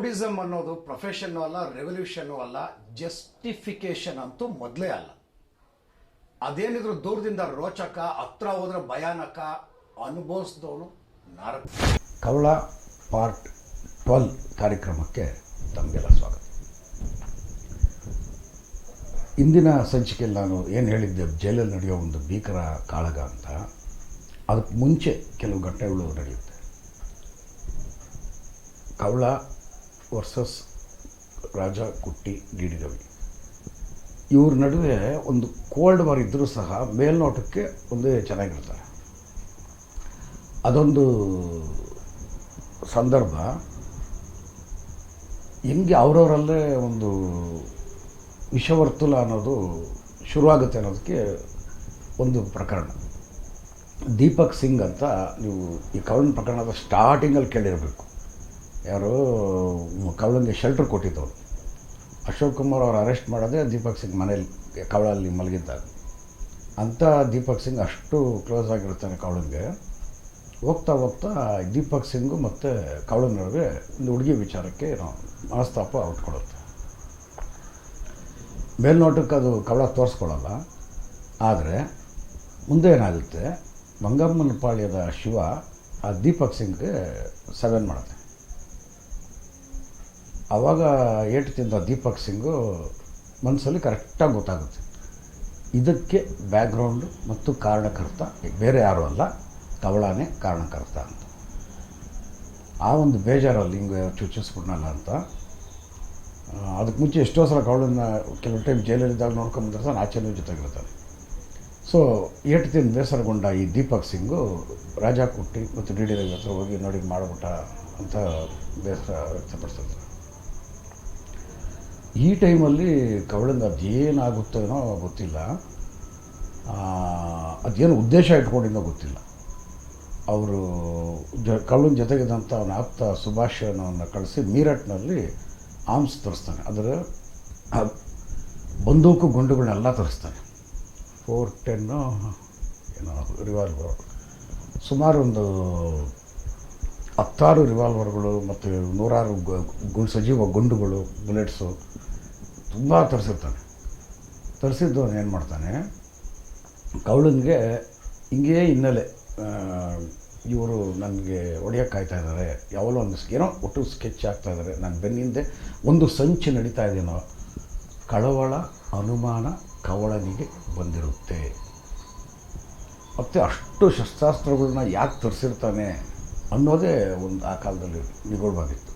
Rowdyism ಅನ್ನೋದು profession ಅಲ್ಲ ರೆವಲ್ಯೂಷನ್ನು ಅಲ್ಲ ಜಸ್ಟಿಫಿಕೇಶನ್ ಅಂತೂ ಮೊದಲೇ ಅಲ್ಲ. ಅದೇನಿದ್ರು ದೂರದಿಂದ ರೋಚಕ, ಹತ್ರ ಹೋದ್ರೆ ಭಯಾನಕ, ಅನುಭವಿಸಿದವನು ನಾರ ಕವಳ ಪಾರ್ಟ್ ಟ್ವೆಲ್ ಕಾರ್ಯಕ್ರಮಕ್ಕೆ ತಮಗೆಲ್ಲ ಸ್ವಾಗತ. ಇಂದಿನ ಸಂಚಿಕೆಯಲ್ಲಿ ನಾನು ಏನು ಹೇಳಿದ್ದೆ, ಜೈಲಲ್ಲಿ ನಡೆಯೋ ಒಂದು ಭೀಕರ ಕಾಳಗ ಅಂತ, ಅದಕ್ಕೆ ಮುಂಚೆ ಕೆಲವು ಘಟನೆಗಳು ನಡೆಯುತ್ತೆ. ಕವಳ ವರ್ಸಸ್ ರಾಜ ಕುಟ್ಟಿ ರವಿ ಇವ್ರ ನಡುವೆ ಒಂದು ಕೋಲ್ಡ್ ವಾರ್ ಇದ್ದರೂ ಸಹ ಮೇಲ್ನೋಟಕ್ಕೆ ಒಂದೇ ಚೆನ್ನಾಗಿರ್ತಾರೆ ಅದೊಂದು ಸಂದರ್ಭ. ಹೆಂಗೆ ಅವರವರಲ್ಲೇ ಒಂದು ವಿಷವರ್ತುಲ ಅನ್ನೋದು ಶುರುವಾಗುತ್ತೆ ಅನ್ನೋದಕ್ಕೆ ಒಂದು ಪ್ರಕರಣ. ದೀಪಕ್ ಸಿಂಗ್ ಅಂತ ನೀವು ಈ ಕವನ ಪ್ರಕರಣದ ಸ್ಟಾರ್ಟಿಂಗಲ್ಲಿ ಕೇಳಿರಬೇಕು. ಯಾರು ಕವಳಂಗೆ ಶೆಲ್ಟರ್ ಕೊಟ್ಟಿದ್ದವರು ಅಶೋಕ್ ಕುಮಾರ್ ಅವರು ಅರೆಸ್ಟ್ ಮಾಡಿದ್ರೆ ದೀಪಕ್ ಸಿಂಗ್ ಮನೇಲಿ, ಕವಳಲ್ಲಿ ಮಲಗಿದ್ದಾಗ ಅಂಥ ದೀಪಕ್ ಸಿಂಗ್ ಅಷ್ಟು ಕ್ಲೋಸ್ ಆಗಿರ್ತಾನೆ ಕವಳಂಗೆ. ಹೋಗ್ತಾ ಹೋಗ್ತಾ ದೀಪಕ್ ಸಿಂಗು ಮತ್ತು ಕವಳನ ನಡುವೆ ಒಂದು ಹುಡುಗಿ ವಿಚಾರಕ್ಕೆ ಮನಸ್ತಾಪ ಕೊಡುತ್ತೆ ಮೇಲ್ನೋಟಕ್ಕೆ ಅದು ಕವಳ ತೋರಿಸ್ಕೊಳಲ್ಲ ಆದರೆ ಮುಂದೆ ಏನಾಗುತ್ತೆ? ಮಂಗಮ್ಮನ ಪಾಳ್ಯದ ಶಿವ ಆ ದೀಪಕ್ ಸಿಂಗ್ಗೆ ಸೆವೆನ್ ಮಾಡುತ್ತೆ. ಆವಾಗ ಏಟು ತಿಂದ ದೀಪಕ್ ಸಿಂಗು ಮನಸ್ಸಲ್ಲಿ ಕರೆಕ್ಟಾಗಿ ಗೊತ್ತಾಗುತ್ತೆ. ಇದಕ್ಕೆ ಬ್ಯಾಕ್ಗ್ರೌಂಡು ಮತ್ತು ಕಾರಣಕರ್ತ, ಬೇರೆ ಯಾರೂ ಅಲ್ಲ, ಕವಳಾನೇ ಕಾರಣಕರ್ತ ಅಂತ. ಆ ಒಂದು ಬೇಜಾರಲ್ಲಿ ಹಿಂಗೆ ಚುಚ್ಚಿಸ್ಬಿಡ್ನಲ್ಲ ಅಂತ. ಅದಕ್ಕೆ ಮುಂಚೆ ಎಷ್ಟೋ ಸಲ ಕವಳನ್ನ ಕೆಲವು ಟೈಮ್ ಜೈಲಲ್ಲಿದ್ದಾಗ ನೋಡ್ಕೊಂಬಂದಿರ್ತಾನೆ ಆಚೆನೂ ಜೊತೆಗಿರ್ತಾನೆ. ಸೊ ಏಟು ತಿಂದು ಬೇಸರಗೊಂಡ ಈ ದೀಪಕ್ ಸಿಂಗು ರಾಜಾ ಕುಟ್ಟಿ ಮತ್ತು ಡಿ ಡಿ ರವಿ ಹತ್ರ ಹೋಗಿ ನೋಡಿ ಮಾಡಿಬಿಟ್ಟ ಅಂತ ಬೇಸರ ವ್ಯಕ್ತಪಡಿಸಿದ್ರು ಈ ಟೈಮಲ್ಲಿ ಕವಳಿಂದ ಅದೇನಾಗುತ್ತೋ ಏನೋ ಗೊತ್ತಿಲ್ಲ. ಅದೇನು ಉದ್ದೇಶ ಇಟ್ಕೊಂಡಿದ್ದೋ ಗೊತ್ತಿಲ್ಲ. ಅವರು ಜ, ಕವಳಿನ ಜೊತೆಗಿದ್ದಂಥ ಅವನ ಆಪ್ತ ಸುಭಾಷ್ ಕಳಿಸಿ ಮೀರಟ್ನಲ್ಲಿ ಆರ್ಮ್ಸ್ ತರಿಸ್ತಾನೆ. ಅದರ ಬಂದೂಕು ಗುಂಡುಗಳನ್ನೆಲ್ಲ ತರಿಸ್ತಾನೆ. ಫೋರ್ ಟೆನ್ನು ಏನೋ ರಿವಾಲ್ವರ್ ಸುಮಾರು ಒಂದು ಹತ್ತಾರು ರಿವಾಲ್ವರ್ಗಳು ಮತ್ತು ನೂರಾರು ಗು- ಸಜೀವ ಗುಂಡುಗಳು ಬುಲೆಟ್ಸು ತುಂಬ ತರಿಸಿರ್ತಾನೆ. ತರಿಸಿದ್ದು ಏನು ಮಾಡ್ತಾನೆ ಕೌಳನ್ಗೆ ಹಿಂಗೇ ಹಿನ್ನೆಲೆ ಇವರು ನನಗೆ ಹೊಡೆಯೋಕ್ಕಾಯ್ತಾ ಇದ್ದಾರೆ ಯಾವಲೋ ಒಂದು ಏನೋ ಒಟ್ಟು ಸ್ಕೆಚ್ ಆಗ್ತಾ ಇದ್ದಾರೆ ನಾನು ಬೆನ್ನಿಂದೆ ಒಂದು ಸಂಚು ನಡೀತಾ ಇದೆಯೋ ಕಳವಳ, ಅನುಮಾನ ಕವಳನಿಗೆ ಬಂದಿರುತ್ತೆ. ಮತ್ತು ಅಷ್ಟು ಶಸ್ತ್ರಾಸ್ತ್ರಗಳನ್ನ ಯಾಕೆ ತರಿಸಿರ್ತಾನೆ? ಅನ್ನೋದೇ ಒಂದು ಆ ಕಾಲದಲ್ಲಿ ನಿಗೂಢವಾಗಿತ್ತು.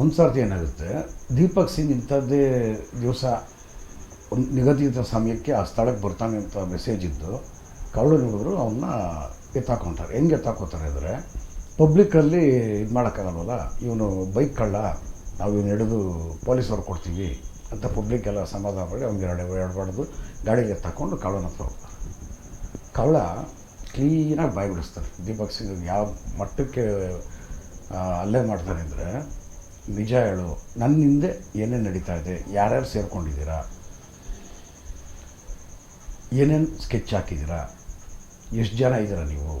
ಒಂದು ಸರ್ತಿ ಏನಾಗುತ್ತೆ, ದೀಪಕ್ ಸಿಂಗ್ ಇಂಥದ್ದೇ ದಿವಸ ಒಂದು ನಿಗದಿತ ಸಮಯಕ್ಕೆ ಆ ಸ್ಥಳಕ್ಕೆ ಬರ್ತಾನೆ ಅಂತ ಮೆಸೇಜ್ ಇದ್ದು ನೋಡಿದ್ರು ಅವನ್ನ ಎತ್ತಾಕೊಂತಾರೆ. ಹೆಂಗೆ ಎತ್ತಾಕೋತಾರೆ ಅಂದರೆ ಪಬ್ಲಿಕ್ಕಲ್ಲಿ ಇದು ಮಾಡೋಕ್ಕಾಗಲ್ವಲ್ಲ, ಇವನು ಬೈಕ್ ಕಳ್ಳ, ನಾವು ಇವನು ಹಿಡಿದು ಪೊಲೀಸವ್ರು ಕೊಡ್ತೀವಿ ಅಂತ ಪಬ್ಲಿಕ್ಕೆಲ್ಲ ಸಮಾಧಾನ ಮಾಡಿ ಅವ್ನಿಗೆ ಎರಡು ಬಾಡ್ದು ಗಾಡಿಗೆ ಎತ್ತಾಕೊಂಡು ಕಳ್ಳನ ಹತ್ರ ಹೋಗ್ತಾರೆ ಕವಳ ಕ್ಲೀನಾಗಿ ಬಾಯಿ ಬಿಡಿಸ್ತಾರೆ. ದೀಪಕ್ ಸಿಂಗ್ ಯಾವ ಮಟ್ಟಕ್ಕೆ ಅಲ್ಲೇ ಮಾಡ್ತಾರೆ ಅಂದರೆ, ನಿಜ ಹೇಳು ನನ್ನ ಹಿಂದೆ ಏನೇನು ನಡೀತಾ ಇದೆ, ಯಾರ್ಯಾರು ಸೇರ್ಕೊಂಡಿದ್ದೀರಾ, ಏನೇನು ಸ್ಕೆಚ್ ಹಾಕಿದ್ದೀರಾ, ಎಷ್ಟು ಜನ ಇದ್ದೀರಾ ನೀವು,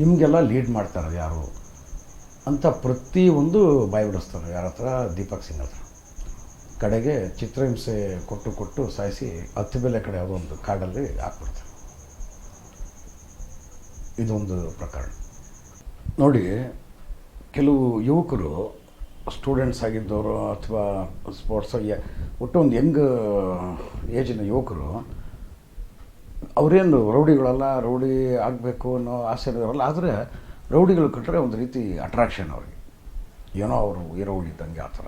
ನಿಮಗೆಲ್ಲ ಲೀಡ್ ಮಾಡ್ತಾರೆ ಯಾರು ಅಂತ ಪ್ರತಿಯೊಂದು ಬಾಯಿ ಬಿಡಿಸ್ತಾರೆ. ಯಾರ ಹತ್ರ? ದೀಪಕ್ ಸಿಂಗ್ ಹತ್ರ. ಕಡೆಗೆ ಚಿತ್ರಹಿಂಸೆ ಕೊಟ್ಟು ಕೊಟ್ಟು ಸಾಯಿಸಿ ಹತ್ತು ಬೆಲೆ ಕಡೆ ಯಾವುದೋ ಒಂದು ಕಾಡಲ್ಲಿ ಹಾಕ್ಬಿಡ್ತಾರೆ. ಇದೊಂದು ಪ್ರಕರಣ. ನೋಡಿ, ಕೆಲವು ಯುವಕರು ಸ್ಟೂಡೆಂಟ್ಸ್ ಆಗಿದ್ದವರು ಅಥವಾ ಸ್ಪೋರ್ಟ್ಸ್ ಒಟ್ಟು ಒಂದು ಯಂಗ್ ಏಜಿನ ಯುವಕರು, ಅವರೇನು ರೌಡಿಗಳಲ್ಲ, ರೌಡಿ ಆಗಬೇಕು ಅನ್ನೋ ಆಸೆ ಇರೋಲ್ಲ ಆದರೆ ರೌಡಿಗಳು ಕಟ್ಟರೆ ಒಂದು ರೀತಿ ಅಟ್ರಾಕ್ಷನ್ ಅವ್ರಿಗೆ. ಏನೋ ಅವರು ಹೀರೋ ಇದ್ದಂಗೆ ಆ ಥರ.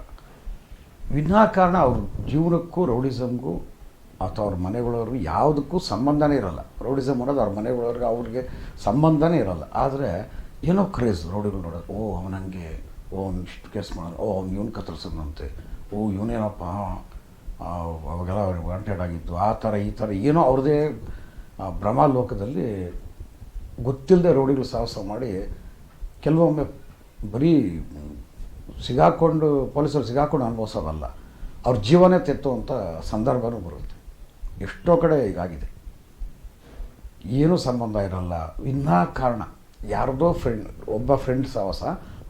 ವಿನಾಕಾರಣ ಅವ್ರ ಜೀವನಕ್ಕೂ, ರೌಡಿಸಮ್ಗೂ ಅಥವಾ ಅವ್ರ ಮನೆಗಳವ್ರಿಗೂ ಯಾವುದಕ್ಕೂ ಸಂಬಂಧನೇ ಇರಲ್ಲ. ರೌಡಿಸಮ್ ಅನ್ನೋದು ಅವ್ರ ಮನೆಗಳವ್ರಿಗೆ ಅವ್ರಿಗೆ ಸಂಬಂಧನೇ ಇರಲ್ಲ. ಆದರೆ ಏನೋ ಕ್ರೇಜ್ ರೌಡಿಗಳು ನೋಡೋದು. ಓ ಅವನಂಗೆ ಓ, ಅವ್ನು ಇಷ್ಟು ಕೇಸ್ ಮಾಡೋದು ಓ, ಅವ್ನು ಇವನು ಕತ್ತರಿಸಿದ್ನಂತೆ. ಓ, ಇವನೇನಪ್ಪ ಅವಾಗೆಲ್ಲ ಅವ್ರಿಗೆ ವಾಂಟೆಡ್ ಆಗಿತ್ತು ಆ ಥರ, ಈ ಥರ, ಏನೋ ಅವ್ರದ್ದೇ ಭ್ರಮಾಲೋಕದಲ್ಲಿ ಗೊತ್ತಿಲ್ಲದೆ ರೌಡಿಗಳು ಸಾಹಸ ಮಾಡಿ ಕೆಲವೊಮ್ಮೆ ಬರೀ ಸಿಗಾಕೊಂಡು, ಪೊಲೀಸರು ಸಿಗಾಕೊಂಡು ಅನುಭವಿಸೋದಲ್ಲ. ಅವ್ರ ಜೀವನೇ ತೆತ್ತುವಂಥ ಸಂದರ್ಭನೂ ಬರುತ್ತೆ. ಎಷ್ಟೋ ಕಡೆ ಹೀಗಾಗಿದೆ ಏನೂ ಸಂಬಂಧ ಇರಲ್ಲ. ವಿನಾಕಾರಣ ಯಾರದೋ ಫ್ರೆಂಡ್ ಒಬ್ಬ ಫ್ರೆಂಡ್ ಸಹವಾಸ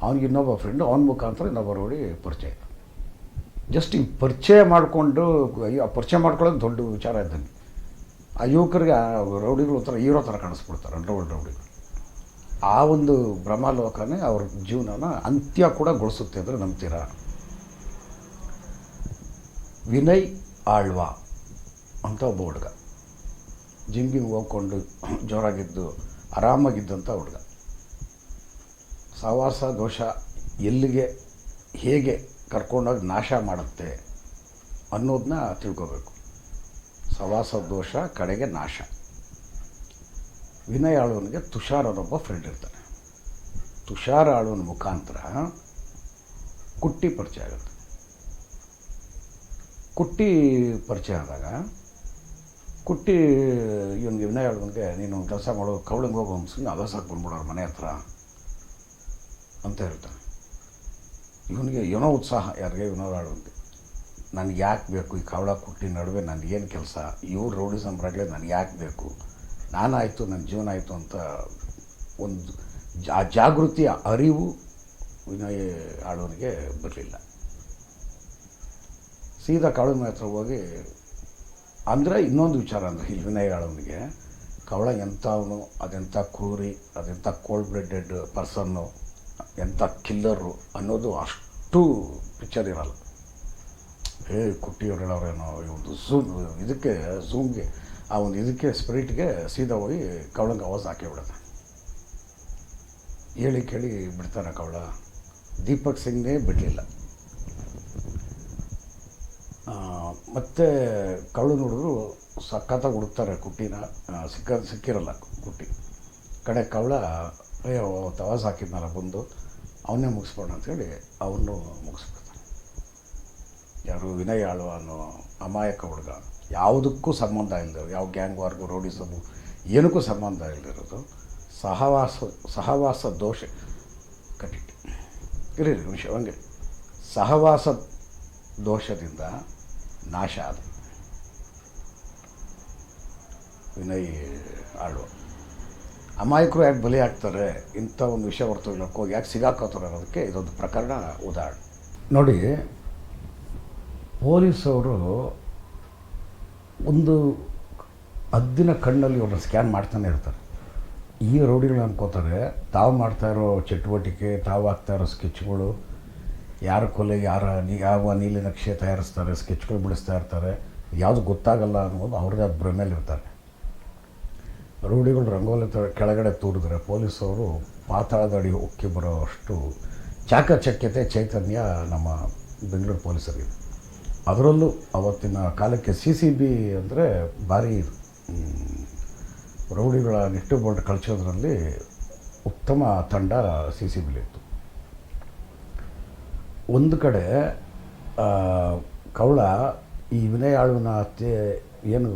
ಅವ್ನಿಗೆ ಇನ್ನೊಬ್ಬ ಫ್ರೆಂಡ್ ಅವನ ಮುಖಾಂತರ ಇನ್ನೊಬ್ಬ ರೌಡಿ ಪರಿಚಯ. ಜಸ್ಟ್ ಈ ಪರಿಚಯ ಮಾಡಿಕೊಂಡು, ಅಯ್ಯೋ ಪರಿಚಯ ಮಾಡ್ಕೊಳ್ಳೋದು ದೊಡ್ಡ ವಿಚಾರ ಇದ್ದಂಗೆ. ಆ ಯುವಕರಿಗೆ ರೌಡಿಗಳು ಒಂಥರ ಹೀರೋ ಥರ ಕಾಣಿಸ್ಬಿಡ್ತಾರೆ ಅಂಡರ್ವರ್ಲ್ಡ್ ರೌಡಿಗಳು. ಆ ಒಂದು ಭ್ರಮಾಲೋಕನೇ ಅವ್ರ ಜೀವನನ ಅಂತ್ಯ ಕೂಡ ಗೊಳಿಸುತ್ತೆ ಅಂದರೆ ನಂಬ್ತೀರ? ವಿನಯ್ ಆಳ್ವ. ಅಂತ ಒಬ್ಬ ಹುಡುಗ. ಜಿಮ್ಗಿಂಗ್ ಹೋಗ್ಕೊಂಡು ಜೋರಾಗಿದ್ದು ಆರಾಮಾಗಿದ್ದಂಥ ಹುಡುಗ. ಸಹವಾಸ, ದೋಷ ಎಲ್ಲಿಗೆ, ಹೇಗೆ ಕರ್ಕೊಂಡೋಗಿ ನಾಶ ಮಾಡುತ್ತೆ ಅನ್ನೋದನ್ನ ತಿಳ್ಕೋಬೇಕು. ಸವಾಸ ದೋಷ ಕಡೆಗೆ ನಾಶ. ವಿನಯ್ ಆಳುವನಿಗೆ ತುಷಾರ್ ಅನ್ನೊಬ್ಬ ಫ್ರೆಂಡ್ ಇರ್ತಾನೆ. ತುಷಾರ ಆಳುವನ ಮುಖಾಂತರ ಕುಟ್ಟಿ ಪರಿಚಯ ಆಗುತ್ತೆ. ಕುಟ್ಟಿ ಪರಿಚಯ ಆದಾಗ ಕುಟ್ಟಿ, ಇವನಿಗೆ ವಿನಯ ಹೇಳ್ದಂಗೆ, ನೀನು ಕೆಲಸ ಮಾಡೋ ಕವಳಂಗೆ ಹೋಗೋ ಸುಮ್ಮನೆ ಬಂದ್ಬಿಡೋ ಬಂದ್ಬಿಡೋರು ಮನೆ ಹತ್ರ ಅಂತ ಹೇಳ್ತಾನೆ. ಇವನಿಗೆ ಏನೋ ಉತ್ಸಾಹ, ಯಾರಿಗೆ ಇವನೋ ಆಳ್ವನಿಗೆ ನನಗೆ ಯಾಕೆ ಬೇಕು ಈ ಕವಳ ಕುಟ್ಟಿ ನಡುವೆ ನನಗೇನು ಕೆಲಸ? ಇವ್ರು ರೌಡಿ ಬರಲೇ, ನನಗೆ ಯಾಕೆ ಬೇಕು? ನಾನಾಯಿತು ನನ್ನ ಜೀವನ ಆಯಿತು ಅಂತ ಒಂದು ಜಾ ಜಾಗೃತಿಯ ಅರಿವು ವಿನಯ ಆಡೋರಿಗೆ ಬರಲಿಲ್ಲ. ಸೀದಾ ಕಾಳಿನ ಹತ್ರ ಹೋಗಿ ಅಂದರೆ ಇನ್ನೊಂದು ವಿಚಾರ ಅಂದರೆ ಇಲ್ಲಿ ವಿನಯ್ ಆಳ್ವನಿಗೆ ಕವಳ ಎಂಥವನು, ಅದೆಂಥ ಕೂರಿ, ಅದೆಂಥ ಕೋಲ್ಡ್ ಬ್ಲಡೆಡ್ ಪರ್ಸನ್ನು ಎಂಥ ಕಿಲ್ಲರು ಅನ್ನೋದು ಅಷ್ಟು ಪಿಕ್ಚರ್ ಇರಲ್ಲ. ಹೇ ಕುಟ್ಟಿ ಹೇಳೋರೇನೋ ಒಂದು ಝೂಮ್ ಇದಕ್ಕೆ ಝೂಮ್ಗೆ ಆ ಒಂದು ಇದಕ್ಕೆ ಸ್ಪಿರಿಟ್ಗೆ ಸೀದಾ ಹೋಗಿ ಕವಳಂಗೆ ಆವಾಜ್ ಹಾಕಿ ಬಿಡುತ್ತೆ ಹೇಳಿ ಕೇಳಿ ಬಿಡ್ತಾನೆ ಕವಳ. ದೀಪಕ್ ಸಿಂಗ್ನೇ ಬಿಡಲಿಲ್ಲ. ಮತ್ತು ಕವಳು ನೋಡಿದ್ರು ಸಖತ್ತಾಗಿ ಹುಡುಕ್ತಾರೆ ಕುಟ್ಟಿನ. ಸಿಕ್ಕ ಸಿಕ್ಕಿರಲ್ಲ ಕುಟ್ಟಿ. ಕಡೆ ಕವಳ ಅಯ್ಯೋ ತವಾಸ್ ಹಾಕಿದ್ನಲ್ಲ ಬಂದು. ಅವನ್ನೇ ಮುಗಿಸ್ಬೋಣ ಅಂಥೇಳಿ ಅವನು ಮುಗಿಸ್ಬಿಡ್ತಾನೆ ಯಾರು ವಿನಯ್ ಆಳು ಅನ್ನೋ ಅಮಾಯಕ ಹುಡುಗ ಯಾವುದಕ್ಕೂ ಸಂಬಂಧ ಇಲ್ಲದೆ ಯಾವ ಗ್ಯಾಂಗ್ ವಾರ್ಗು ರೋಡಿಸಮು ಏನಕ್ಕೂ ಸಂಬಂಧ ಇಲ್ಲದಿರೋದು ಸಹವಾಸ ಸಹವಾಸ ದೋಷ. ಕಟ್ಟಿಟ್ಟು. ಇರಿ, ನಿಮಿಷ ಹಂಗೆ. ಸಹವಾಸ ದೋಷದಿಂದ ನಾಶ ಅದು ವಿನಯ್ ಆಳು ಅಮಾಯಕರು ಯಾಕೆ ಬಲಿ ಆಗ್ತಾರೆ ಇಂಥ ಒಂದು ವಿಷಯ ಹೊರತು ಹೋಗಿ ಯಾಕೆ ಸಿಗಾಕೋತಾರೆ ಅನ್ನೋದಕ್ಕೆ ಇದೊಂದು ಪ್ರಕರಣ ಉದಾಹರಣೆ. ನೋಡಿ, ಪೊಲೀಸವರು ಒಂದು ಹದ್ದಿನ ಕಣ್ಣಲ್ಲಿ ಅವ್ರನ್ನ ಸ್ಕ್ಯಾನ್ ಮಾಡ್ತಾನೆ ಇರ್ತಾರೆ. ಈ ರೌಡಿಗಳು ಅನ್ಕೋತಾರೆ, ತಾವು ಮಾಡ್ತಾ ಇರೋ ಚಟುವಟಿಕೆ, ತಾವು ಹಾಕ್ತಾ ಇರೋ ಸ್ಕೆಚ್ಗಳು ಯಾರ ಕೊಲೆ, ಯಾರ ಯಾವ ನೀಲಿ ನಕ್ಷೆ ತಯಾರಿಸ್ತಾರೆ, ಸ್ಕೆಚ್ಗಳು ಬಿಡಿಸ್ತಾ ಇರ್ತಾರೆ, ಯಾವುದು ಗೊತ್ತಾಗಲ್ಲ ಅನ್ನೋದು ಅವ್ರದ್ದೇ ಅದು ಭ್ರಮೇಲಿ ಇರ್ತಾರೆ ರೂಢಿಗಳು ರಂಗೋಲಿ ತ, ಕೆಳಗಡೆ ತೂರಿದ್ರೆ ಪೊಲೀಸವರು ಪಾತಾಳದಡಿ ಉಕ್ಕಿ ಬರೋ ಅಷ್ಟು ಚಾಕಚಕ್ಯತೆ ಚೈತನ್ಯ ನಮ್ಮ ಬೆಂಗಳೂರು ಪೊಲೀಸರಿಗೆ. ಅದರಲ್ಲೂ ಅವತ್ತಿನ ಕಾಲಕ್ಕೆ ಸಿ ಸಿ ಬಿ ಅಂದರೆ ಭಾರಿ ರೌಡಿಗಳ ನಿಟ್ಟು ಬೋಲ್ಟ್ ಕಳಿಸೋದ್ರಲ್ಲಿ ಉತ್ತಮ ತಂಡ ಸಿ ಸಿ ಬಿಲಿತ್ತು ಒಂದು ಕಡೆ ಕೌಳ ಈ ವಿನಯಾಳುವಿನ ಹತ್ಯೆ ಏನು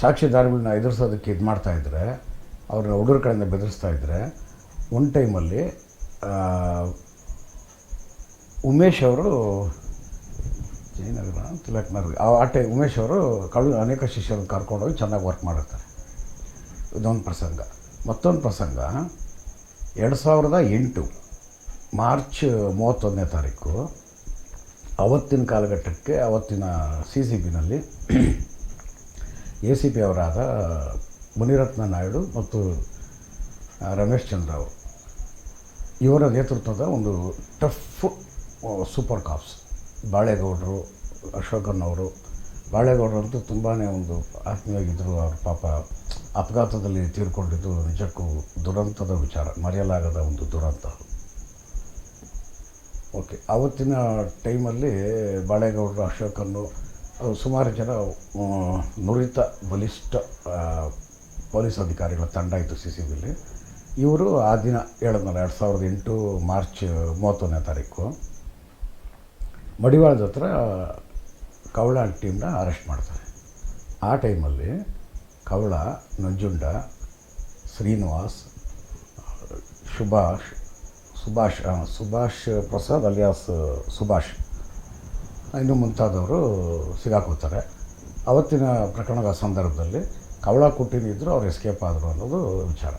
ಸಾಕ್ಷಿದಾರಗಳನ್ನ ಎದುರಿಸೋದಕ್ಕೆ ಇದು ಮಾಡ್ತಾಯಿದ್ರೆ ಅವ್ರನ್ನ ಹುಡುಗರ ಕಡೆಯಿಂದ ಬೆದರಿಸ್ತಾ ಇದ್ದರೆ ಒಂದು ಟೈಮಲ್ಲಿ ಉಮೇಶ್ ಅವರು ಜಯನಗರ ತಿಲಕ್ ನಗರ ಆ ಆ ಟೈ ಉಮೇಶ್ ಅವರು ಕಳು ಅನೇಕ ಶಿಷ್ಯರನ್ನು ಕರ್ಕೊಂಡೋಗಿ ಚೆನ್ನಾಗಿ ವರ್ಕ್ ಮಾಡಿರ್ತಾರೆ. ಇದೊಂದು ಪ್ರಸಂಗ. ಮತ್ತೊಂದು ಪ್ರಸಂಗ, ಎರಡು ಸಾವಿರದ ಎಂಟು. ಮಾರ್ಚ್ ಮೂವತ್ತೊಂದನೇ ತಾರೀಕು, ಅವತ್ತಿನ ಕಾಲಘಟ್ಟಕ್ಕೆ, ಅವತ್ತಿನ ಸಿ ಸಿ ಬಿನಲ್ಲಿ ಎ ಸಿ ಪಿ ಅವರಾದ ಮುನಿರತ್ನ ನಾಯ್ಡು ಮತ್ತು ರಮೇಶ್ ಚಂದ್ರ ಅವರು. ಇವರ ನೇತೃತ್ವದ ಒಂದು ಟಫ್ ಸೂಪರ್ ಕಾಪ್ಸ್. ಬಾಳೆಗೌಡರು ಅಶೋಕನ್ ಅವರು ಬಾಳೆಗೌಡರಂತೂ ತುಂಬಾ ಒಂದು ಆತ್ಮೀಯವಾಗಿದ್ದರು ಅವ್ರ ಪಾಪ ಅಪಘಾತದಲ್ಲಿ ತೀರ್ಕೊಂಡಿದ್ದು ನಿಜಕ್ಕೂ ದುರಂತದ ವಿಚಾರ, ಮರೆಯಲಾಗದ ಒಂದು ದುರಂತ. ಅದು. ಓಕೆ. ಆವತ್ತಿನ ಟೈಮಲ್ಲಿ ಬಾಳೆಗೌಡರು, ಅಶೋಕನ್ನು ಸುಮಾರು ಜನ ನುರಿತ, ಬಲಿಷ್ಠ ಪೊಲೀಸ್ ಅಧಿಕಾರಿಗಳ ತಂಡ ಇತ್ತು ಸಿ ಸಿ ಬಿಲಿ ಇವರು ಆ ದಿನ ಹೇಳಿದ್ನಲ್ಲ ಎರಡು ಸಾವಿರದ ಎಂಟು ಮಾರ್ಚ್ ಮೂವತ್ತೊಂದನೇ ತಾರೀಕು ಮಡಿವಾಳದ ಹತ್ರ ಕವಳ ಟೀಮ್ನ ಅರೆಸ್ಟ್ ಮಾಡ್ತಾರೆ. ಆ ಟೈಮಲ್ಲಿ ಕವಳ ನಂಜುಂಡ, ಶ್ರೀನಿವಾಸ್ ಸುಭಾಷ್ ಸುಭಾಷ್ ಸುಭಾಷ್ ಪ್ರಸಾದ್ ಅಲಿಯಾಸ್, ಸುಭಾಷ್. ಇನ್ನು ಮುಂತಾದವರು ಸಿಗಾಕೋತಾರೆ ಅವತ್ತಿನ ಪ್ರಕರಣದ ಸಂದರ್ಭದಲ್ಲಿ ಕವಳ ಕುಟ್ಟಿನಿದ್ರು, ಅವ್ರು ಎಸ್ಕೇಪ್ ಆದರು ಅನ್ನೋದು ವಿಚಾರ.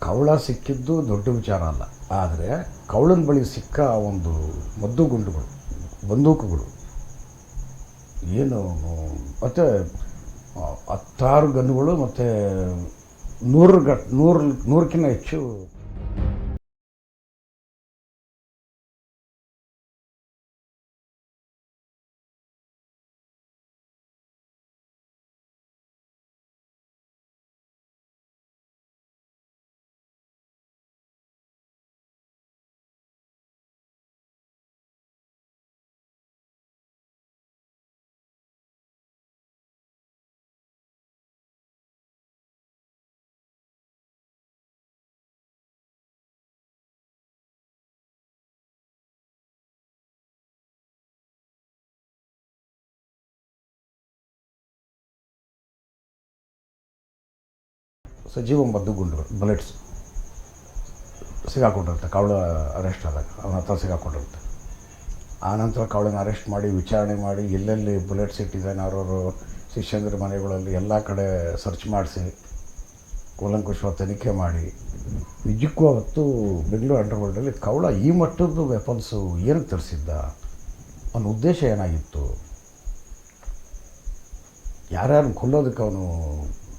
ಕವಳ ಸಿಕ್ಕಿದ್ದು ದೊಡ್ಡ ವಿಚಾರ ಅಲ್ಲ. ಆದರೆ ಕವಳನ ಬಳಿ ಸಿಕ್ಕ ಒಂದು ಮದ್ದು ಗುಂಡುಗಳು, ಬಂದೂಕುಗಳು, ಏನು, ಮತ್ತು, ಹತ್ತಾರು ಗನ್ನುಗಳು, ಮತ್ತು ನೂರು ಗಟ್, ನೂರು, ನೂರಕ್ಕಿಂತ ಹೆಚ್ಚು ಸಜೀವ ಮದ್ದು ಗುಂಡುಗಳು ಬುಲೆಟ್ಸ್ ಸಿಗಾಕೊಂಡಿರುತ್ತೆ ಕವಳ ಅರೆಸ್ಟ್ ಆದಾಗ, ಅವನ ಹತ್ರ ಸಿಗಾಕೊಂಡಿರುತ್ತೆ. ಆನಂತರ ಕವಳನ ಅರೆಸ್ಟ್ ಮಾಡಿ, ವಿಚಾರಣೆ ಮಾಡಿ, ಎಲ್ಲೆಲ್ಲಿ ಬುಲೆಟ್ಸ್ ಇಟ್ಟಿದ್ದಾನೆ, ಅವರವರು ಶಿಷ್ಯಂದ್ರ ಮನೆಗಳಲ್ಲಿ ಎಲ್ಲ ಕಡೆ ಸರ್ಚ್ ಮಾಡಿಸಿ, ಕೂಲಂಕುಷವಾಗಿ ತನಿಖೆ ಮಾಡಿ. ನಿಜಕ್ಕೂ ಅವತ್ತು ಬೆಂಗಳೂರು ಅಂಡರ್ವರ್ಲ್ಡಲ್ಲಿ ಕವಳ ಈ ಮಟ್ಟದ್ದು ವೆಪನ್ಸು ಏನಕ್ಕೆ ತರಿಸಿದ್ದ? ಅವನ ಉದ್ದೇಶ ಏನಾಗಿತ್ತು? ಯಾರ್ಯಾರು ಕೊಲ್ಲೋದಕ್ಕೆ ಅವನು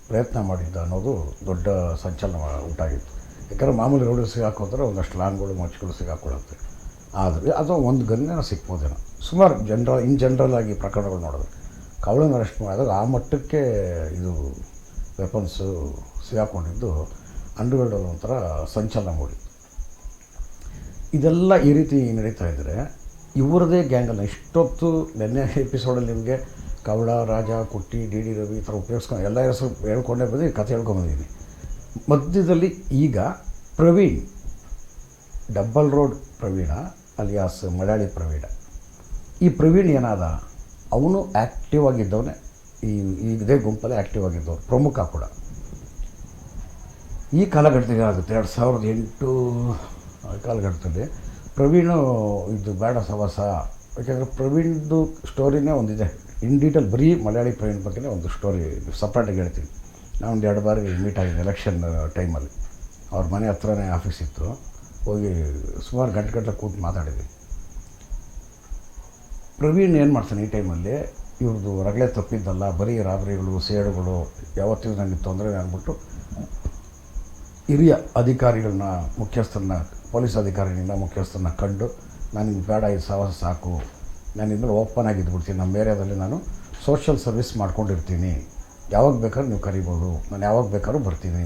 ಪ್ರಯತ್ನ ಮಾಡಿದ್ದ ಅನ್ನೋದು ದೊಡ್ಡ ಸಂಚಲನ ಉಂಟಾಗಿತ್ತು. ಯಾಕಂದರೆ ಮಾಮೂಲಿ ರೋಡ್ ಸಿಗಾಕೋದ್ರೆ ಒಂದಷ್ಟು ಲಾಂಗ್ಗಳು ಮಚ್ಗಳು ಸಿಗಾಕೊಳ್ಳುತ್ತೆ. ಆದರೆ ಅದು ಒಂದು ಗನ್ನೇನೋ ಸಿಕ್ಬೋದೇನೋ ಸುಮಾರು ಜನರಲ್ ಇನ್ ಜನರಲ್ ಆಗಿ ಪ್ರಕರಣಗಳು ನೋಡಿದ್ರೆ. ಕವಳನ ಅರೆಸ್ಟ್ ಮಾಡಿದಾಗ ಆ ಮಟ್ಟಕ್ಕೆ ಇದು ವೆಪನ್ಸು ಸಿಗಾಕೊಂಡಿದ್ದು ಅಂಡರ್ವರ್ಲ್ಡಲ್ಲಿ ಒಂಥರ ಸಂಚಲನ ಮೂಡಿತ್ತು. ಇದೆಲ್ಲ ಈ ರೀತಿ ನಡೀತಾ ಇದ್ದರೆ ಇವರದೇ ಗ್ಯಾಂಗಲ್ಲ ಇಷ್ಟೊತ್ತು ನೆನ್ನೆ ಎಪಿಸೋಡಲ್ಲಿ ನಿಮಗೆ ಕವಳ ರಾಜ, ಕುಟ್ಟಿ, ಡಿ ಡಿ ರವಿ ಈ ಥರ ಉಪಯೋಗಿಸ್ಕೊಂಡು ಎಲ್ಲ ಹೆಸರು ಹೇಳ್ಕೊಂಡೇ ಬಂದು ಕಥೆ ಹೇಳ್ಕೊಂಬಂದಿದ್ದೀನಿ ಮಧ್ಯದಲ್ಲಿ ಈಗ Praveen, double road Praveen, alias Malayali Praveen. ಈ ಪ್ರವೀಣ್ ಏನಾದ, ಅವನು ಆ್ಯಕ್ಟಿವ್ ಆಗಿದ್ದವನೇ. ಈ ಇದೇ ಗುಂಪಲ್ಲಿ ಆ್ಯಕ್ಟಿವ್ ಆಗಿದ್ದವನು, ಪ್ರಮುಖ ಕೂಡ. ಈ ಕಾಲಘಟ್ಟದಲ್ಲಿ ಆಗುತ್ತೆ ಎರಡು ಸಾವಿರದ ಎಂಟು ಕಾಲಘಟ್ಟದಲ್ಲಿ ಪ್ರವೀಣು, ಇದು ಬೇಡ ಸವಸ, ಯಾಕೆಂದರೆ ಪ್ರವೀಣ್ದು ಸ್ಟೋರಿನೇ ಒಂದಿದೆ. ಇನ್ ಡೀಟೇಲ್ ಬರೀ ಮಲಯಾಳಿ ಪ್ರವೀಣ್ ಬಗ್ಗೆ ಒಂದು ಸ್ಟೋರಿ ಸಪ್ರೇಟಾಗಿ ಹೇಳ್ತೀನಿ. ನಾನು ಒಂದು ಎರಡು ಬಾರಿ ಮೀಟ್ ಆಗಿದ್ದೆ ಎಲೆಕ್ಷನ್ ಟೈಮಲ್ಲಿ ಅವ್ರ ಮನೆ ಹತ್ರನೇ ಆಫೀಸ್ ಇತ್ತು. ಹೋಗಿ ಸುಮಾರು ಗಂಟೆ ಗಂಟೆ ಕೂತು ಮಾತಾಡಿದ್ವಿ. ಪ್ರವೀಣ್ ಏನು ಮಾಡ್ತಾನೆ ಈ ಟೈಮಲ್ಲಿ ಇವ್ರದ್ದು ರಗಳೆ ತಪ್ಪಿದ್ದಲ್ಲ, ಬರೀ ರಾಬರಿಗಳು, ಸೇಡುಗಳು, ಯಾವತ್ತಿಗೂ ನನಗೆ ತೊಂದರೆ ಅಂದ್ಬಿಟ್ಟು ಹಿರಿಯ ಅಧಿಕಾರಿಗಳನ್ನ, ಮುಖ್ಯಸ್ಥರನ್ನ, ಪೊಲೀಸ್ ಅಧಿಕಾರಿಗಳನ್ನ ಮುಖ್ಯಸ್ಥರನ್ನ ಕಂಡು, ನನಗೆ ಬೇಡ, ಈ ಸಾಹಸ ಸಾಕು ನಾನು ಇದ್ಮೇಲೆ ಓಪನ್ ಆಗಿ ಇದ್ಬಿಡ್ತೀನಿ ನಮ್ಮ ಏರಿಯಾದಲ್ಲಿ ನಾನು ಸೋಷಿಯಲ್ ಸರ್ವಿಸ್ ಮಾಡ್ಕೊಂಡಿರ್ತೀನಿ. ಯಾವಾಗ ಬೇಕಾದ್ರೂ ನೀವು ಕರಿಬೋದು. ನಾನು ಯಾವಾಗ ಬೇಕಾದ್ರೂ ಬರ್ತೀನಿ.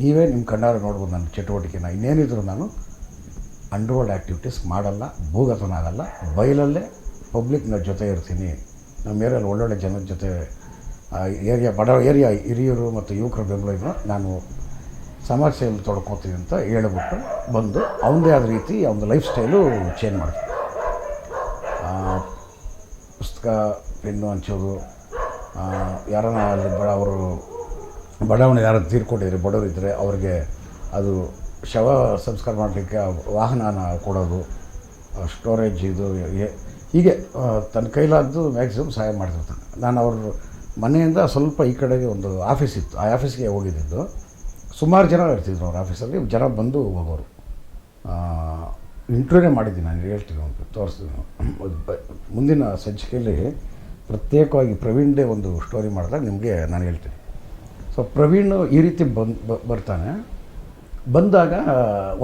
ನೀವೇ ನಿಮ್ಮ ಕಣ್ಣಾರೆ ನೋಡ್ಬೋದು ನನ್ನ ಚಟುವಟಿಕೆನ. ಇನ್ನೇನಿದ್ರು ನಾನು ಅಂಡರ್ವರ್ಲ್ಡ್ ಆ್ಯಕ್ಟಿವಿಟೀಸ್ ಮಾಡಲ್ಲ, ಭೂಗತನ ಆಗಲ್ಲ, ಬಯಲಲ್ಲೇ ಪಬ್ಲಿಕ್ನ ಜೊತೆ ಇರ್ತೀನಿ. ನಮ್ಮ ಏರಿಯಲ್ಲಿ ಒಳ್ಳೊಳ್ಳೆ ಜನದ ಜೊತೆ ಏರಿಯಾ, ಬಡ ಏರಿಯಾ ಹಿರಿಯರು ಮತ್ತು ಯುವಕರ ಬೆಂಬಲವನ್ನು ನಾನು ಸಮಾಜ ಸೇವೆಯಲ್ಲಿ ತೊಡ್ಕೊತೀನಿ ಅಂತ ಹೇಳಿಬಿಟ್ಟು ಬಂದು ಅವನದೇ ಆದ ರೀತಿ ಅವನ ಲೈಫ್ ಸ್ಟೈಲು ಚೇಂಜ್ ಮಾಡ್ತೀನಿ ಪುಸ್ತಕ, ಪೆನ್ನು ಹಂಚೋದು ಯಾರನ್ನ ಅಲ್ಲಿ ಬಡ ಅವರು ಬಡವಣೆ ಯಾರು ತೀರ್ಕೊಂಡಿದ್ರೆ ಬಡವರಿದ್ದರೆ ಅವ್ರಿಗೆ ಅದು ಶವ ಸಂಸ್ಕಾರ ಮಾಡಲಿಕ್ಕೆ ವಾಹನನ ಕೊಡೋದು ಸ್ಟೋರೇಜ್ ಇದು, ಹೀಗೆ ತನ್ನ ಕೈಲಾದ್ದು ಮ್ಯಾಕ್ಸಿಮಮ್ ಸಹಾಯ ಮಾಡ್ತಿರ್ತಾನೆ. ನಾನು ಅವ್ರ ಮನೆಯಿಂದ ಸ್ವಲ್ಪ ಈ ಕಡೆಗೆ ಒಂದು ಆಫೀಸ್ ಇತ್ತು. ಆ ಆಫೀಸ್ಗೆ ಹೋಗಿದ್ದು. ಸುಮಾರು ಜನ ಇರ್ತಿದ್ರು ಅವ್ರ ಆಫೀಸಲ್ಲಿ. ಜನ ಬಂದು ಹೋಗೋರು. ಇಂಟರ್ವ್ಯೂನೇ ಮಾಡಿದ್ದೀನಿ ನಾನು, ಹೇಳ್ತೀನಿ ಒಂದು ತೋರಿಸ್ತೀನಿ. ಮುಂದಿನ ಸಂಚಿಕೆಯಲ್ಲಿ ಪ್ರತ್ಯೇಕವಾಗಿ ಪ್ರವೀಣ್ದೇ ಒಂದು ಸ್ಟೋರಿ ಮಾಡಿದಾಗ ನಿಮಗೆ ನಾನು ಹೇಳ್ತೀನಿ. ಸೊ ಪ್ರವೀಣ್ ಈ ರೀತಿ ಬಂದು ಬರ್ತಾನೆ. ಬಂದಾಗ,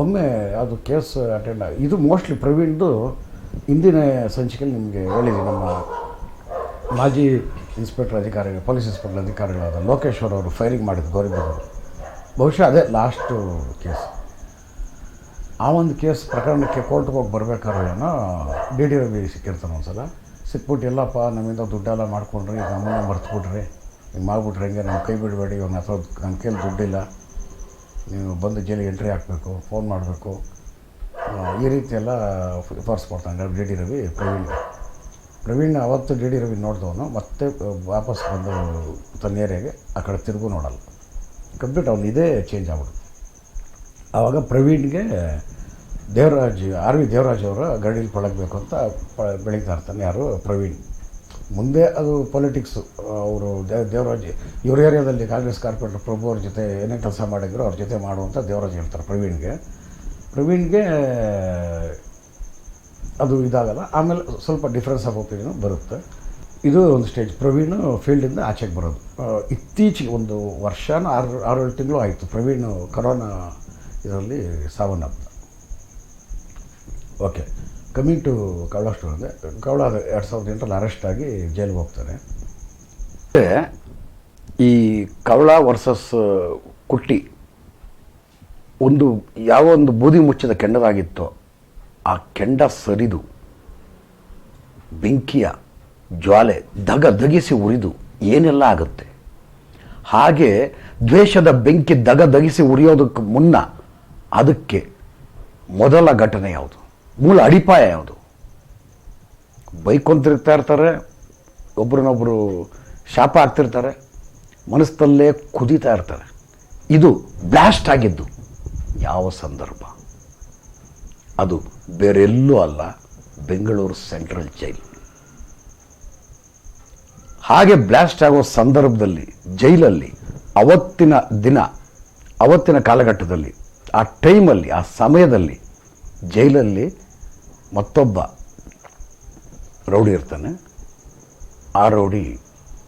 ಒಮ್ಮೆ ಅದು ಕೇಸ್ ಅಟೆಂಡ್ ಆಗಿ ಇದು ಮೋಸ್ಟ್ಲಿ ಪ್ರವೀಣ್ದು ಹಿಂದಿನ ಸಂಚಿಕೆಯಲ್ಲಿ ನಿಮಗೆ ಹೇಳಿದ್ದೀನಿ ನಮ್ಮ ಮಾಜಿ ಇನ್ಸ್ಪೆಕ್ಟರ್ ಅಧಿಕಾರಿಗಳು, ಪೊಲೀಸ್ ಇನ್ಸ್ಪೆಕ್ಟರ್ ಅಧಿಕಾರಿಗಳಾದ ಲೋಕೇಶ್ವರ್ ಅವರು ಫೈರಿಂಗ್ ಮಾಡಿದ್ದು ಗೌರಿಬಿದವರು ಬಹುಶಃ ಅದೇ ಲಾಸ್ಟು ಕೇಸ್. ಆ ಒಂದು ಕೇಸ್ ಪ್ರಕರಣಕ್ಕೆ ಕೋರ್ಟ್ಗೆ ಹೋಗಿ ಬರ್ಬೇಕಾದ್ರೆ ಏನೋ ಡಿ ಡಿ ರವಿ ಸಿಕ್ಕಿರ್ತಾನೆ ಒಂದು ಸಲ ಸಿಕ್ಬಿಟ್ಟು, ಎಲ್ಲಪ್ಪ, ನಮ್ಮಿಂದ ದುಡ್ಡೆಲ್ಲ ಮಾಡ್ಕೊಂಡ್ರಿ ನಮ್ಮನ್ನ ಮರ್ತ್ಬಿಟ್ರಿ. ಹಿಂಗೆ ಮಾಡ್ಬಿಟ್ರೆ ಹೆಂಗೆ? ನಮ್ಮ ಕೈ ಬಿಡಬೇಡಿ ಅವ್ನ ಹತ್ರ ನನ್ನ ಕೈಲಿ ದುಡ್ಡಿಲ್ಲ. ನೀವು ಬಂದು ಜೈಲಿಗೆ ಎಂಟ್ರಿ ಹಾಕಬೇಕು, ಫೋನ್ ಮಾಡಬೇಕು. ಈ ರೀತಿ ಎಲ್ಲ ಫೋರ್ಸ್ ಕೊಡ್ತಾನೆ ಡಿ ಡಿ ರವಿ ಪ್ರವೀಣ್. ಪ್ರವೀಣ್ ಅವತ್ತು ಡಿ ಡಿ ರವಿ ನೋಡಿದವನು, ಮತ್ತೆ ವಾಪಸ್ ಬಂದು ತನ್ನ ಏರಿಯಾಗೆ ಆ ಕಡೆ ತಿರುಗು ನೋಡಲ್ಲ. ಕಂಪ್ಲೀಟ್ ಅವ್ನು ಇದೇ ಚೇಂಜ್ ಆಗ್ಬಿಡುತ್ತೆ ಆವಾಗ ಪ್ರವೀಣ್ಗೆ ದೇವರಾಜ್, ಆರ್ ವಿ ದೇವರಾಜ್ ಅವರ ಗಡಿಲಿ ಪಳಗಬೇಕು ಅಂತ ಪ, ಬೆಳೀತಾ ಇರ್ತಾನೆ ಯಾರು? ಪ್ರವೀಣ್. ಮುಂದೆ ಅದು ಪೊಲಿಟಿಕ್ಸು ಅವರು ದೇವರಾಜ್, ಇವ್ರ ಏರಿಯಾದಲ್ಲಿ ಕಾಂಗ್ರೆಸ್ ಕಾರ್ಪೊರೇಟರ್ ಪ್ರಭು ಅವ್ರ ಜೊತೆ ಏನೇ ಕೆಲಸ ಮಾಡಿದ್ರು ಅವ್ರ ಜೊತೆ ಮಾಡುವಂಥ ದೇವರಾಜ್ ಹೇಳ್ತಾರೆ ಪ್ರವೀಣ್ಗೆ. ಪ್ರವೀಣ್ಗೆ ಅದು ಇದಾಗಲ್ಲ. ಆಮೇಲೆ ಸ್ವಲ್ಪ ಡಿಫ್ರೆನ್ಸ್ ಆಫ್ ಒಪಿನಿಯನ್ ಬರುತ್ತೆ. ಇದು ಒಂದು ಸ್ಟೇಜ್ ಪ್ರವೀಣ್ ಫೀಲ್ಡಿಂದ ಆಚೆಗೆ ಬರೋದು. ಇತ್ತೀಚೆಗೆ ಒಂದು ವರ್ಷ ಆರು ಆರು ಏಳು ತಿಂಗಳು ಆಯಿತು. ಪ್ರವೀಣ್ ಕರೋನಾ ಇದರಲ್ಲಿ ಸಾವನ್ನಪ್ಪ ಓಕೆ ಕಮಿಂಗ್ ಟು ಕವಳ ಅಂದರೆ ಕವಳ ಎರಡು ಸಾವಿರದ ಎಂಟರಲ್ಲಿ ಅರೆಸ್ಟ್ ಆಗಿ ಜೈಲಿಗೆ ಹೋಗ್ತಾರೆ ಈ ಕವಳ ವರ್ಸಸ್ ಕುಟ್ಟಿ ಒಂದು ಯಾವ ಒಂದು ಬೂದಿ ಮುಚ್ಚಿದ ಕೆಂಡದಾಗಿತ್ತೋ ಆ ಕೆಂಡ ಸರಿದು, ಬೆಂಕಿಯ ಜ್ವಾಲೆ ಧಗ ಧಗಿಸಿ ಉರಿದು ಏನೆಲ್ಲ ಆಗುತ್ತೆ? ಹಾಗೆ ದ್ವೇಷದ ಬೆಂಕಿ ದಗ ದಗಿಸಿ ಉರಿಯೋದಕ್ಕೆ ಮುನ್ನ ಅದಕ್ಕೆ ಮೊದಲ ಘಟನೆ ಯಾವುದು? ಮೂಲ ಅಡಿಪಾಯ ಯಾವುದು? ಬೈಕೊಂತಿರ್ತಾ ಇರ್ತಾರೆ ಒಬ್ರನ್ನೊಬ್ಬರು ಶಾಪ ಆಗ್ತಿರ್ತಾರೆ, ಮನಸ್ಸಲ್ಲೇ ಕುದೀತಾ ಇರ್ತಾರೆ. ಇದು ಬ್ಲಾಸ್ಟ್ ಆಗಿದ್ದು ಯಾವ ಸಂದರ್ಭ? ಅದು ಬೇರೆಲ್ಲೂ ಅಲ್ಲ, ಬೆಂಗಳೂರು ಸೆಂಟ್ರಲ್ ಜೈಲ್. ಹಾಗೆ ಬ್ಲಾಸ್ಟ್ ಆಗೋ ಸಂದರ್ಭದಲ್ಲಿ, ಜೈಲಲ್ಲಿ ಅವತ್ತಿನ ದಿನ, ಅವತ್ತಿನ ಕಾಲಘಟ್ಟದಲ್ಲಿ, ಆ ಟೈಮಲ್ಲಿ, ಆ ಸಮಯದಲ್ಲಿ ಜೈಲಲ್ಲಿ ಮತ್ತೊಬ್ಬ ರೌಡಿ ಇರ್ತಾನೆ. ಆ ರೌಡಿ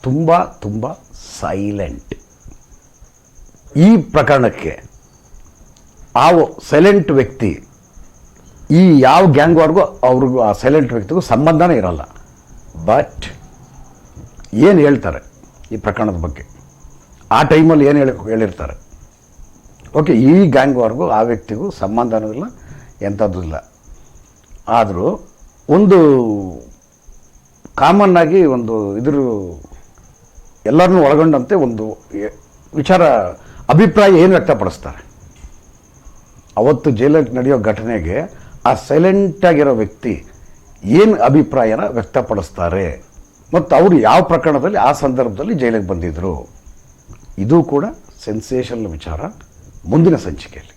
ತುಂಬ ತುಂಬ ಸೈಲೆಂಟ್ ಈ ಪ್ರಕರಣಕ್ಕೆ ಆ ಸೈಲೆಂಟ್ ವ್ಯಕ್ತಿ ಈ ಯಾವ ಗ್ಯಾಂಗ್ ವಾರ್ಗೂ ಅವ್ರಿಗೂ ಆ ಸೈಲೆಂಟ್ ವ್ಯಕ್ತಿಗೂ ಸಂಬಂಧನೇ ಇರಲ್ಲ. ಬಟ್ ಏನು ಹೇಳ್ತಾರೆ ಈ ಪ್ರಕರಣದ ಬಗ್ಗೆ? ಆ ಟೈಮಲ್ಲಿ ಏನು ಹೇಳಿ ಹೇಳಿರ್ತಾರೆ? ಓಕೆ, ಈ ಗ್ಯಾಂಗ್ ವಾರ್ಗೂ ಆ ವ್ಯಕ್ತಿಗೂ ಸಂಬಂಧನೂ ಇಲ್ಲ, ಎಂಥದ್ದು ಇಲ್ಲ. ಆದರೂ ಒಂದು ಆಗಿ ಒಂದು ಇದ್ರ ಎಲ್ಲರನ್ನೂ ಒಳಗೊಂಡಂತೆ ಒಂದು ವಿಚಾರ, ಅಭಿಪ್ರಾಯ ಏನು ವ್ಯಕ್ತಪಡಿಸ್ತಾರೆ? ಅವತ್ತು ಜೈಲಲ್ಲಿ ನಡೆಯೋ ಘಟನೆಗೆ ಆ ಸೈಲೆಂಟಾಗಿರೋ ವ್ಯಕ್ತಿ ಏನು ಅಭಿಪ್ರಾಯನ ವ್ಯಕ್ತಪಡಿಸ್ತಾರೆ? ಮತ್ತು ಅವರು ಯಾವ ಪ್ರಕರಣದಲ್ಲಿ ಆ ಸಂದರ್ಭದಲ್ಲಿ ಜೈಲಿಗೆ ಬಂದಿದ್ದರು ಇದು ಕೂಡ ಸೆನ್ಸೇಷನ್ ವಿಚಾರ ಮುಂದಿನ ಸಂಚಿಕೆಯಲ್ಲಿ.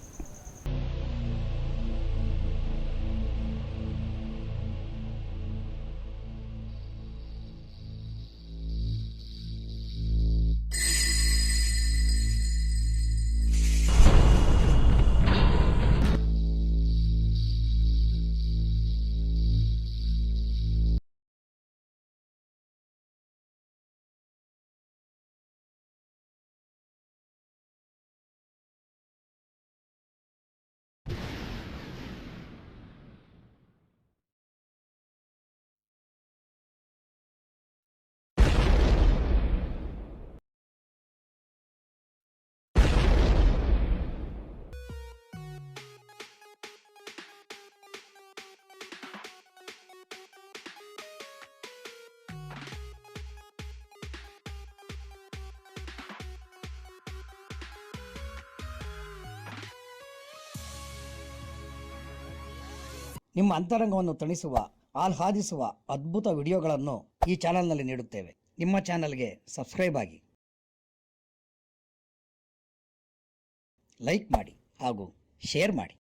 ನಿಮ್ಮ ಅಂತರಂಗವನ್ನು ತಣಿಸುವ, ಆಹ್ಲಾದಿಸುವ ಅದ್ಭುತ ವಿಡಿಯೋಗಳನ್ನು ಈ ಚಾನೆಲ್ನಲ್ಲಿ ನೀಡುತ್ತೇವೆ. ನಿಮ್ಮ ಚಾನೆಲ್ಗೆ ಸಬ್ಸ್ಕ್ರೈಬ್ ಆಗಿ. ಲೈಕ್ ಮಾಡಿ ಹಾಗೂ ಶೇರ್ ಮಾಡಿ.